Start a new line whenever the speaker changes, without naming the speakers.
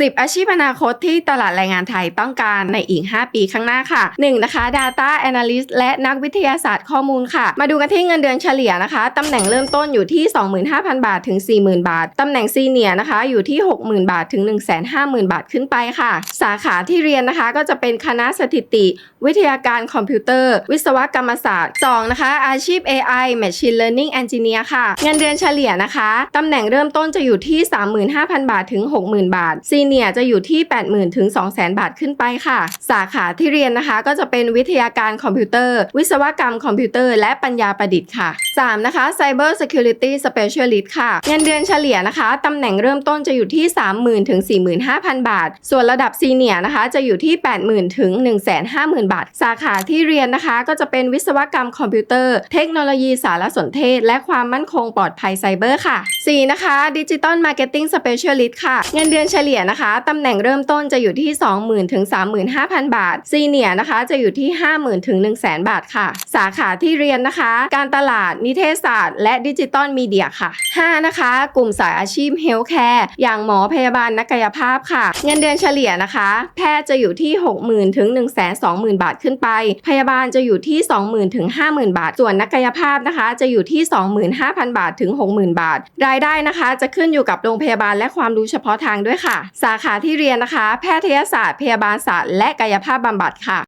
10 อาชีพอนาคตที่ตลาดแรงงานไทยต้องการในอีก 5 ปีข้างหน้าค่ะ 1. นะคะ Data Analyst และนักวิทยาศาสตร์ข้อมูลค่ะ มาดูกันที่เงินเดือนเฉลี่ยนะคะตำแหน่งเริ่มต้นอยู่ที่ 25,000 บาทถึง 40,000 บาทตำแหน่งซีเนียนะคะอยู่ที่ 60,000 บาทถึง 150,000 บาทขึ้นไปค่ะ สาขาที่เรียนนะคะก็จะเป็นคณะสถิติ วิทยาการคอมพิวเตอร์ วิศวกรรมศาสตร์ 2 นะคะ อาชีพ AI Machine Learning Engineer ค่ะ เงินเดือนเฉลี่ยนะคะตำแหน่งเริ่มต้นจะอยู่ที่ 35,000 บาทถึง 60,000 บาทซีเนี่ยจะอยู่ที่ 80,000ถึง200,000 บาทขึ้นไปค่ะ สาขาที่เรียนนะคะก็จะเป็นวิทยาการคอมพิวเตอร์ วิศวกรรมคอมพิวเตอร์และปัญญาประดิษฐ์ค่ะ3 นะคะ Cyber Security Specialist ค่ะ เงินเดือนเฉลี่ยนะคะตำแหน่งเริ่มต้นจะอยู่ที่ 30,000ถึง45,000 บาท ส่วนระดับซีเนียนะคะจะอยู่ที่ 80,000ถึง150,000 บาท สาขาที่เรียนนะคะ ก็จะเป็นวิศวกรรมคอมพิวเตอร์ เทคโนโลยีสารสนเทศ และความมั่นคงปลอดภัยไซเบอร์ค่ะ 4 นะคะ Digital Marketing Specialist ค่ะ เงินเดือนเฉลี่ยนะคะตำแหน่งเริ่มต้นจะอยู่ที่ 20,000ถึง35,000 บาท ซีเนียนะคะจะอยู่ที่ 50,000ถึง100,000 บาทค่ะ สาขาที่เรียนนะคะ การตลาดนิเทศศาสตร์ และดิจิตอลมีเดียค่ะ 5 นะคะ กลุ่มสายอาชีพเฮลท์แคร์อย่างหมอพยาบาลนักกายภาพค่ะ เงินเดือนเฉลี่ยนะคะ แพทย์จะอยู่ที่ 60,000ถึง120,000 บาทขึ้นไป พยาบาลจะอยู่ที่ 20,000ถึง50,000 บาท ส่วนนักกายภาพนะคะ จะอยู่ที่ 25,000 บาทถึง 60,000 บาท รายได้นะคะ จะขึ้นอยู่กับโรงพยาบาลและความรู้เฉพาะทางด้วยค่ะ สาขาที่เรียนนะคะ แพทยศาสตร์ พยาบาลศาสตร์และกายภาพบำบัดค่ะ